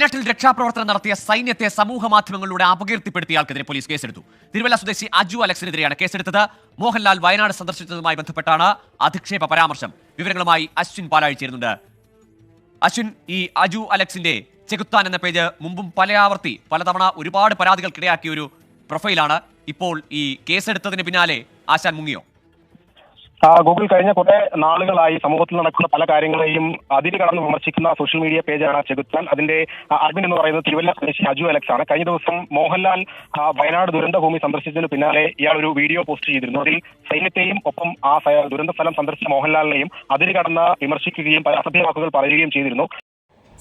വയനാട്ടിൽ രക്ഷാപ്രവർത്തനം നടത്തിയ സൈന്യത്തെ സമൂഹ മാധ്യമങ്ങളിലൂടെ അപകീർത്തിപ്പെടുത്തിയ ആൾക്കെതിരെ പോലീസ് കേസെടുത്തു. തിരുവല്ല സ്വദേശി അജു അലക്സിനെതിരെയാണ് കേസെടുത്തത്. മോഹൻലാൽ വയനാട് സന്ദർശിച്ചതുമായി ബന്ധപ്പെട്ടാണ് അധിക്ഷേപ പരാമർശം. വിവരങ്ങളുമായി അശ്വിൻ പാലാഴി ചേരുന്നുണ്ട് അശ്വിൻ ഈ അജു അലക്സിന്റെ ചെകുത്താൻ എന്ന പേജ് മുമ്പും പലയാവർത്തി പലതവണ ഒരുപാട് പരാതികൾക്കിടയാക്കിയ ഒരു പ്രൊഫൈലാണ്. ഇപ്പോൾ ഈ കേസെടുത്തതിന് പിന്നാലെ ആശാൻ മുങ്ങിയോ? ഗൂഗിൾ കഴിഞ്ഞ കുറെ നാളുകളായി സമൂഹത്തിൽ നടക്കുന്ന പല കാര്യങ്ങളെയും അതിര് കടന്ന് വിമർശിക്കുന്ന സോഷ്യൽ മീഡിയ പേജാണ് ചെകുത്താൻ. അതിന്റെ അഡ്മിൻ എന്ന് പറയുന്നത് തിരുവല്ല സ്വദേശി അജു അലക്സ് ആണ്. കഴിഞ്ഞ ദിവസം മോഹൻലാൽ വയനാട് ദുരന്തഭൂമി സന്ദർശിച്ചതിന് പിന്നാലെ ഇയാൾ ഒരു വീഡിയോ പോസ്റ്റ് ചെയ്തിരുന്നു. അതിൽ സൈന്യത്തെയും ഒപ്പം ആ ദുരന്ത സ്ഥലം സന്ദർശിച്ച മോഹൻലാലിനെയും അതിര് കടന്ന് വിമർശിക്കുകയും അസഭ്യ വാക്കുകൾ പറയുകയും ചെയ്തിരുന്നു.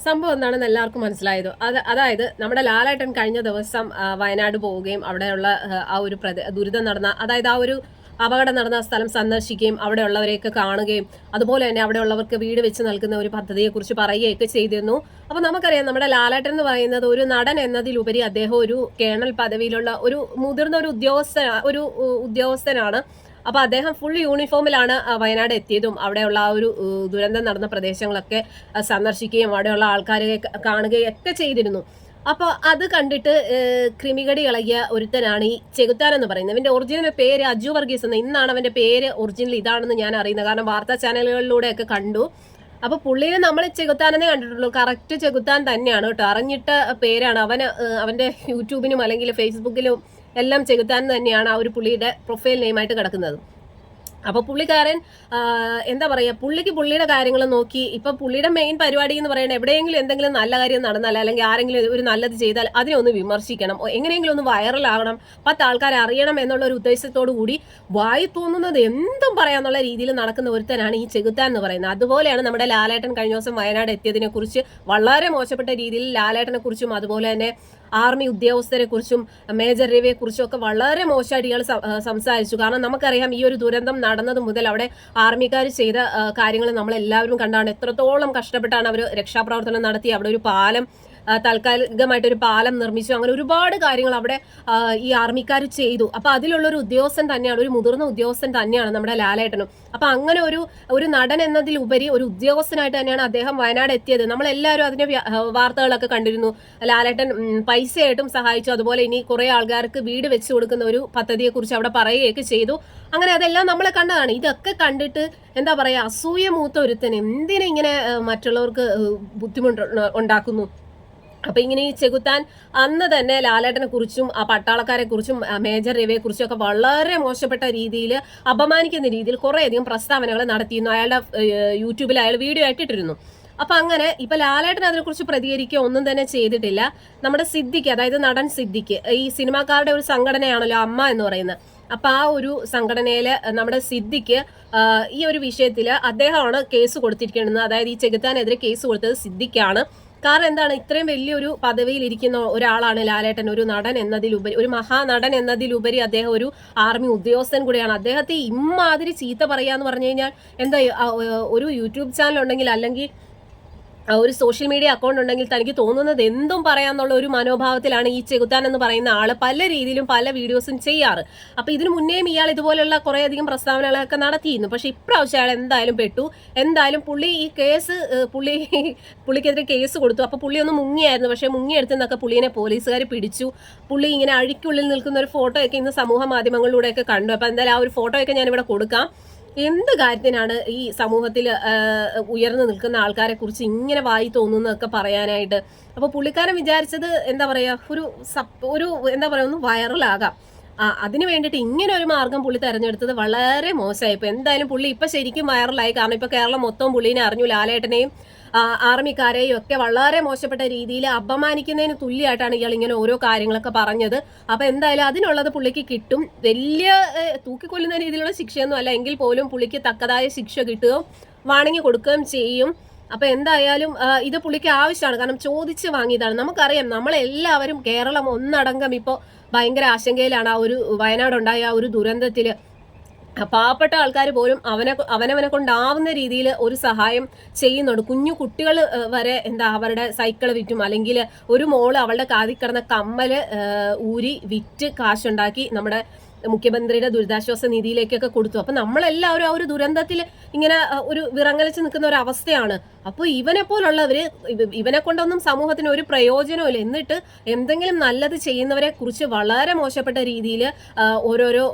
സംഭവം എന്താണെന്ന് എല്ലാവർക്കും മനസ്സിലായത്? അത് അതായത് നമ്മുടെ ലാലേട്ടൻ കഴിഞ്ഞ ദിവസം വയനാട് പോവുകയും അവിടെയുള്ള ആ ഒരു പ്രദേ ദുരിതം നടന്ന അതായത് ആ ഒരു അപകടം നടന്ന സ്ഥലം സന്ദർശിക്കുകയും അവിടെയുള്ളവരെയൊക്കെ കാണുകയും അതുപോലെ തന്നെ അവിടെയുള്ളവർക്ക് വീട് വെച്ച് നൽകുന്ന ഒരു പദ്ധതിയെക്കുറിച്ച് പറയുകയൊക്കെ ചെയ്തിരുന്നു. അപ്പോൾ നമുക്കറിയാം നമ്മുടെ ലാലേട്ടൻ എന്ന് പറയുന്നത് ഒരു നടൻ എന്നതിലുപരി അദ്ദേഹം ഒരു കേണൽ പദവിയിലുള്ള ഒരു മുതിർന്ന ഒരു ഉദ്യോഗസ്ഥ ഒരു ഉദ്യോഗസ്ഥനാണ്. അപ്പോൾ അദ്ദേഹം ഫുൾ യൂണിഫോമിലാണ് വയനാട് എത്തിയതും അവിടെയുള്ള ആ ഒരു ദുരന്തം നടന്ന പ്രദേശങ്ങളൊക്കെ സന്ദർശിക്കുകയും അവിടെയുള്ള ആൾക്കാരെ കാണുകയും ഒക്കെ ചെയ്തിരുന്നു. അപ്പോൾ അത് കണ്ടിട്ട് ക്രിമികടി ഇളകിയ ഒരുത്തനാണ് ഈ ചെകുത്താൻ എന്ന് പറയുന്നത്. ഇവന്റെ ഒറിജിനൽ പേര് അജു വർഗീസ് എന്ന് ഇന്നാണ് അവന്റെ പേര് ഒറിജിനൽ ഇതാണെന്ന് ഞാൻ അറിയുന്നത്. കാരണം വാർത്താ ചാനലുകളിലൂടെയൊക്കെ കണ്ടു. അപ്പൊ പുള്ളിയെ നമ്മൾ ചെകുത്താനെന്നേ കണ്ടിട്ടുള്ളൂ. കറക്റ്റ് ചെകുത്താൻ തന്നെയാണ് കേട്ടോ. അറിഞ്ഞിട്ട പേരാണ്. അവന് അവന്റെ യൂട്യൂബിനും അല്ലെങ്കിൽ ഫേസ്ബുക്കിലും എല്ലാം ചെകുത്താൻ തന്നെയാണ് ആ ഒരു പുള്ളിയുടെ പ്രൊഫൈൽ നെയിമായിട്ട് കിടക്കുന്നത്. അപ്പോൾ പുള്ളിക്കാരൻ എന്താ പറയുക പുള്ളിക്ക് പുള്ളിയുടെ കാര്യങ്ങൾ നോക്കി ഇപ്പം പുള്ളിയുടെ മെയിൻ പരിപാടി എന്ന് പറയുന്നത് എവിടെയെങ്കിലും എന്തെങ്കിലും നല്ല കാര്യം നടന്നാൽ അല്ലെങ്കിൽ ആരെങ്കിലും ഒരു നല്ലത് ചെയ്താൽ അതിനെ ഒന്ന് വിമർശിക്കണം എങ്ങനെയെങ്കിലും ഒന്ന് വൈറലാകണം പത്ത് ആൾക്കാരെ അറിയണം എന്നുള്ള ഒരു ഉദ്ദേശത്തോടു കൂടി വായി തോന്നുന്നത് എന്തും പറയാന്നുള്ള രീതിയിൽ നടക്കുന്ന ഒരുത്തനാണ് ഈ ചെകുത്താൻ എന്ന് പറയുന്നത്. അതുപോലെയാണ് നമ്മുടെ ലാലേട്ടൻ കഴിഞ്ഞ ദിവസം വയനാട് എത്തിയതിനെ കുറിച്ച് വളരെ മോശപ്പെട്ട രീതിയിൽ ലാലേട്ടനെ കുറിച്ചും അതുപോലെ തന്നെ ആർമി ഉദ്യോഗസ്ഥരെ കുറിച്ചും മേജർ രവിയെ കുറിച്ചും ഒക്കെ വളരെ മോശമായിട്ട് ഇയാൾ സംസാരിച്ചു. കാരണം നമുക്കറിയാം ഈ ഒരു ദുരന്തം നടന്നത് മുതൽ അവിടെ ആർമിക്കാർ ചെയ്ത കാര്യങ്ങൾ നമ്മളെല്ലാവരും കണ്ടാണ്. എത്രത്തോളം കഷ്ടപ്പെട്ടാണ് അവർ രക്ഷാപ്രവർത്തനം നടത്തി. അവിടെ ഒരു പാലം താൽക്കാലികമായിട്ട് ഒരു പാലം നിർമ്മിച്ചു. അങ്ങനെ ഒരുപാട് കാര്യങ്ങൾ അവിടെ ഈ ആർമിക്കാർ ചെയ്തു. അപ്പോൾ അതിലുള്ള ഒരു ഉദ്യോഗസ്ഥൻ തന്നെയാണ് ഒരു മുതിർന്ന ഉദ്യോഗസ്ഥൻ തന്നെയാണ് നമ്മുടെ ലാലേട്ടനും. അപ്പോൾ അങ്ങനെ ഒരു ഒരു നടൻ എന്നതിലുപരി ഒരു ഉദ്യോഗസ്ഥനായിട്ട് തന്നെയാണ് അദ്ദേഹം വയനാട് എത്തിയത്. നമ്മളെല്ലാവരും അതിന്റെ വാർത്തകളൊക്കെ കണ്ടിരുന്നു. ലാലേട്ടൻ പൈസയായിട്ടും സഹായിച്ചു. അതുപോലെ ഇനി കുറേ ആൾക്കാർക്ക് വീട് വെച്ച് കൊടുക്കുന്ന ഒരു പദ്ധതിയെക്കുറിച്ച് അവിടെ പറയുകയൊക്കെ ചെയ്തു. അങ്ങനെ അതെല്ലാം നമ്മൾ കണ്ടതാണ്. ഇതൊക്കെ കണ്ടിട്ട് എന്താ പറയുക അസൂയ മൂത്ത ഒരുത്തൻ എന്തിനെ ഇങ്ങനെ മറ്റുള്ളവർക്ക് ബുദ്ധിമുട്ട് ഉണ്ടാക്കുന്നു? അപ്പൊ ഇങ്ങനെ ഈ ചെകുത്താൻ അന്ന് തന്നെ ലാലേട്ടനെ കുറിച്ചും ആ പട്ടാളക്കാരെ കുറിച്ചും മേജർ രവിയെ കുറിച്ചും ഒക്കെ വളരെ മോശപ്പെട്ട രീതിയിൽ അപമാനിക്കുന്ന രീതിയിൽ കുറേയധികം പ്രസ്താവനകൾ നടത്തിയിരുന്നു. അയാളുടെ യൂട്യൂബിൽ അയാൾ വീഡിയോ ആയിട്ടിട്ടിരുന്നു അപ്പൊ അങ്ങനെ ഇപ്പൊ ലാലേട്ടൻ അതിനെക്കുറിച്ച് പ്രതികരിക്കുക ഒന്നും തന്നെ ചെയ്തിട്ടില്ല. നമ്മുടെ സിദ്ദിഖ് അതായത് നടൻ സിദ്ദിഖ് ഈ സിനിമാക്കാരുടെ ഒരു സംഘടനയാണല്ലോ അമ്മ എന്ന് പറയുന്നത്. അപ്പൊ ആ ഒരു സംഘടനയിൽ നമ്മുടെ സിദ്ദിഖ് ഈ ഒരു വിഷയത്തിൽ അദ്ദേഹമാണ് കേസ് കൊടുത്തിരിക്കുന്നത് അതായത് ഈ ചെകുത്താനെതിരെ കേസ് കൊടുത്തത് സിദ്ദിഖാണ് കാരണം എന്താണ്? ഇത്രയും വലിയൊരു പദവിയിൽ ഇരിക്കുന്ന ഒരാളാണ് ലാലേട്ടൻ. ഒരു നടൻ എന്നതിലുപരി ഒരു മഹാനടൻ എന്നതിലുപരി അദ്ദേഹം ഒരു ആർമി ഉദ്യോഗസ്ഥൻ കൂടിയാണ്. അദ്ദേഹത്തെ ഇമ്മാതിരി ചീത്ത പറയാന്ന് പറഞ്ഞു കഴിഞ്ഞാൽ എന്താ ഒരു യൂട്യൂബ് ചാനൽ ഉണ്ടെങ്കിൽ അല്ലെങ്കിൽ ഒരു സോഷ്യൽ മീഡിയ അക്കൗണ്ട് ഉണ്ടെങ്കിൽ തനിക്ക് തോന്നുന്നത് എന്തും പറയാന്നുള്ള ഒരു മനോഭാവത്തിലാണ് ഈ ചെകുത്താൻ എന്ന് പറയുന്ന ആൾ പല രീതിയിലും പല വീഡിയോസും ചെയ്യാറ്. അപ്പൊ ഇതിനു മുന്നേയും ഇയാൾ ഇതുപോലുള്ള കുറേയധികം പ്രസ്താവനകളൊക്കെ നടത്തിയിരുന്നു. പക്ഷെ ഇപ്രാവശ്യം അയാൾ എന്തായാലും പെട്ടു. എന്തായാലും പുള്ളി ഈ കേസ് പുള്ളി പുള്ളിക്കെതിരെ കേസ് കൊടുത്തു. അപ്പൊ പുള്ളി ഒന്ന് മുങ്ങിയായിരുന്നു. പക്ഷെ മുങ്ങിയെടുത്തെന്നൊക്കെ പുള്ളിനെ പോലീസുകാർ പിടിച്ചു. പുള്ളി ഇങ്ങനെ അഴിക്കുള്ളിൽ നിൽക്കുന്ന ഒരു ഫോട്ടോയൊക്കെ ഇന്ന് സമൂഹ മാധ്യമങ്ങളിലൂടെയൊക്കെ കണ്ടു. അപ്പൊ എന്തായാലും ആ ഒരു ഫോട്ടോയൊക്കെ ഇവിടെ കൊടുക്കാം. എന്ത് കാര്യത്തിനാണ് ഈ സമൂഹത്തിൽ ഉയർന്നു നിൽക്കുന്ന ആൾക്കാരെ കുറിച്ച് ഇങ്ങനെ വായി തോന്നുന്നതൊക്കെ പറയാനായിട്ട്? അപ്പോൾ പുള്ളിക്കാരൻ വിചാരിച്ചത് എന്താ പറയാ ഒരു സപ് ഒരു എന്താ പറയാ ഒന്ന് വൈറലാകാം. അതിന് വേണ്ടിയിട്ട് ഇങ്ങനെ ഒരു മാർഗം പുള്ളി തെരഞ്ഞെടുത്തത് വളരെ മോശമായി. ഇപ്പൊ എന്തായാലും പുള്ളി ഇപ്പൊ ശരിക്കും വൈറലായി കാരണം ഇപ്പൊ കേരളം മൊത്തം പുള്ളീനെ അറിഞ്ഞു. ലാലേട്ടനെയും ആർമിക്കാരെയും ഒക്കെ വളരെ മോശപ്പെട്ട രീതിയിൽ അപമാനിക്കുന്നതിന് തുല്യമായിട്ടാണ് ഇയാൾ ഇങ്ങനെ ഓരോ കാര്യങ്ങളൊക്കെ പറഞ്ഞത്. അപ്പൊ എന്തായാലും അതിനുള്ളത് പുള്ളിക്ക് കിട്ടും. വലിയ തൂക്കിക്കൊല്ലുന്ന രീതിയിലുള്ള ശിക്ഷയൊന്നും അല്ല. എങ്കിൽ പോലും പുള്ളിക്ക് തക്കതായ ശിക്ഷ കിട്ടുകയും വാണിങ്ങി കൊടുക്കുകയും ചെയ്യും. അപ്പൊ എന്തായാലും ഇത് പുള്ളിക്ക് ആവശ്യമാണ്. കാരണം ചോദിച്ച് വാങ്ങിയതാണ്. നമുക്കറിയാം നമ്മളെല്ലാവരും കേരളം ഒന്നടങ്കം ഇപ്പോൾ ഭയങ്കര ആശങ്കയിലാണ്. ആ ഒരു വയനാടുണ്ടായ ആ ഒരു ദുരന്തത്തിൽ പാവപ്പെട്ട ആൾക്കാർ പോലും അവനെ അവനവനെ കൊണ്ടാവുന്ന രീതിയിൽ ഒരു സഹായം ചെയ്യുന്നുണ്ട്. കുഞ്ഞു കുട്ടികൾ വരെ എന്താ അവരുടെ സൈക്കിൾ വിറ്റും. അല്ലെങ്കിൽ ഒരു മോൾ അവളുടെ കാതിൽ കിടന്ന കമ്മൽ ഊരി വിറ്റ് കാശുണ്ടാക്കി നമ്മുടെ മുഖ്യമന്ത്രിയുടെ ദുരിതാശ്വാസ നിധിയിലേക്കൊക്കെ കൊടുത്തു. അപ്പൊ നമ്മളെല്ലാവരും ആ ഒരു ദുരന്തത്തിൽ ഇങ്ങനെ ഒരു വിറങ്ങലിച്ച് നിൽക്കുന്ന ഒരു അവസ്ഥയാണ്. അപ്പോൾ ഇവനെ പോലുള്ളവര് ഇവനെ കൊണ്ടൊന്നും സമൂഹത്തിന് ഒരു പ്രയോജനമില്ല എന്നിട്ട് എന്തെങ്കിലും നല്ലത് ചെയ്യുന്നവരെ കുറിച്ച് വളരെ മോശപ്പെട്ട രീതിയിൽ ഓരോരോ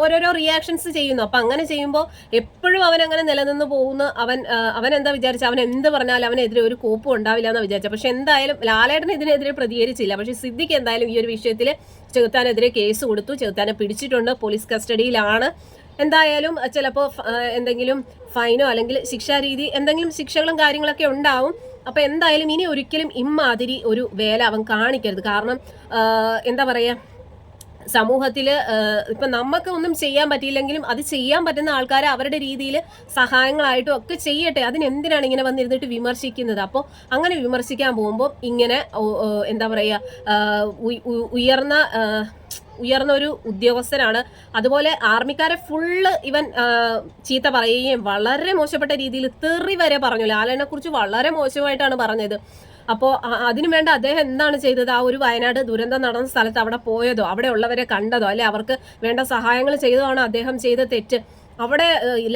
ഓരോരോ റിയാക്ഷൻസ് ചെയ്യുന്നു. അപ്പം അങ്ങനെ ചെയ്യുമ്പോൾ എപ്പോഴും അവൻ അങ്ങനെ നിലനിന്ന് പോകുന്ന അവൻ അവൻ എന്താ വിചാരിച്ച? അവൻ എന്ത് പറഞ്ഞാലും അവനെതിരെ ഒരു കോപ്പും ഉണ്ടാവില്ല എന്ന് വിചാരിച്ച. പക്ഷെ എന്തായാലും ലാലേട്ടൻ ഇതിനെതിരെ പ്രതികരിച്ചില്ല. പക്ഷെ സിദ്ദിഖ് എന്തായാലും ഈ ഒരു വിഷയത്തിൽ ചെകുത്താനെതിരെ കേസ് കൊടുത്തു. ചെകുത്താനെ പിടിച്ചിട്ടുണ്ട്. പോലീസ് കസ്റ്റഡിയിലാണ്. എന്തായാലും ചിലപ്പോൾ എന്തെങ്കിലും ഫൈനോ അല്ലെങ്കിൽ ശിക്ഷാരീതി എന്തെങ്കിലും ശിക്ഷകളും കാര്യങ്ങളൊക്കെ ഉണ്ടാവും. അപ്പോൾ എന്തായാലും ഇനി ഒരിക്കലും ഇമ്മാതിരി ഒരു വേല അവൻ കാണിക്കരുത്. കാരണം എന്താ പറയാ സമൂഹത്തിൽ ഇപ്പം നമുക്ക് ഒന്നും ചെയ്യാൻ പറ്റിയില്ലെങ്കിലും അത് ചെയ്യാൻ പറ്റുന്ന ആൾക്കാരെ അവരുടെ രീതിയിൽ സഹായങ്ങളായിട്ടും ഒക്കെ ചെയ്യട്ടെ. അതിനെന്തിനാണ് ഇങ്ങനെ വന്നിരുന്നിട്ട് വിമർശിക്കുന്നത്? അപ്പോൾ അങ്ങനെ വിമർശിക്കാൻ പോകുമ്പോൾ ഇങ്ങനെ എന്താ പറയുക ഉയർന്ന ഉയർന്ന ഒരു ഉദ്യോഗസ്ഥനാണ്. അതുപോലെ ആർമിക്കാരെ ഫുള്ള് ഇവൻ ചീത്ത പറയുകയും വളരെ മോശപ്പെട്ട രീതിയിൽ തെറി വരെ പറഞ്ഞു ലാലനെ കുറിച്ച് വളരെ മോശമായിട്ടാണ് പറഞ്ഞത്. അപ്പോൾ അതിനു വേണ്ട അദ്ദേഹം എന്താണ് ചെയ്തത്? ആ ഒരു വയനാട് ദുരന്തം നടന്ന സ്ഥലത്ത് അവിടെ പോയതോ അവിടെ ഉള്ളവരെ കണ്ടതോ? അല്ലെ അവർക്ക് വേണ്ട സഹായങ്ങൾ ചെയ്തതാണ് അദ്ദേഹം ചെയ്ത തെറ്റ്? അവിടെ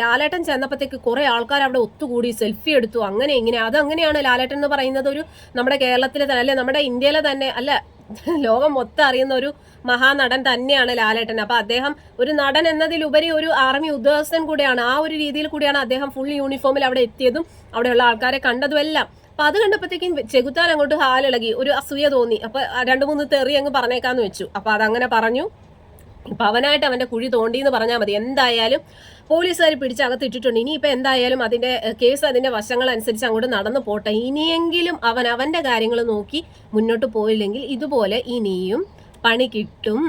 ലാലേട്ടൻ ചെന്നപ്പോഴത്തേക്ക് കുറെ ആൾക്കാർ അവിടെ ഒത്തുകൂടി സെൽഫി എടുത്തു. അങ്ങനെ ഇങ്ങനെ അതങ്ങനെയാണ് ലാലേട്ടൻ എന്ന് പറയുന്നത് ഒരു നമ്മുടെ കേരളത്തിലെ തന്നെ അല്ലെ നമ്മുടെ ഇന്ത്യയിലെ തന്നെ അല്ല ലോകം മൊത്തം അറിയുന്ന ഒരു മഹാനടൻ തന്നെയാണ് ലാലേട്ടൻ. അപ്പൊ അദ്ദേഹം ഒരു നടൻ എന്നതിലുപരി ഒരു ആർമി ഉദ്യോഗസ്ഥൻ കൂടിയാണ്. ആ ഒരു രീതിയിൽ കൂടിയാണ് അദ്ദേഹം ഫുൾ യൂണിഫോമിൽ അവിടെ എത്തിയതും അവിടെയുള്ള ആൾക്കാരെ കണ്ടതും എല്ലാം അപ്പൊ അത് കണ്ടപ്പോഴത്തേക്കും ചെകുത്താൻ അങ്ങോട്ട് ഹാലിളകി. ഒരു അസൂയ തോന്നി. അപ്പൊ രണ്ട് മൂന്ന് തെറി അങ്ങ് പറഞ്ഞേക്കാന്ന് വെച്ചു. അപ്പൊ അതങ്ങനെ പറഞ്ഞു. ഇപ്പൊ അവനായിട്ട് അവന്റെ കുഴി തോണ്ടി എന്ന് പറഞ്ഞാൽ മതി. എന്തായാലും പോലീസുകാർ പിടിച്ച് അകത്തിട്ടിട്ടുണ്ട് ഇനിയിപ്പോൾ എന്തായാലും അതിന്റെ കേസ് അതിന്റെ വശങ്ങൾ അനുസരിച്ച് അങ്ങോട്ട് നടന്നു പോട്ടെ. ഇനിയെങ്കിലും അവൻ അവന്റെ കാര്യങ്ങൾ നോക്കി മുന്നോട്ട് പോയില്ലെങ്കിൽ ഇതുപോലെ ഇനിയും പണി കിട്ടും.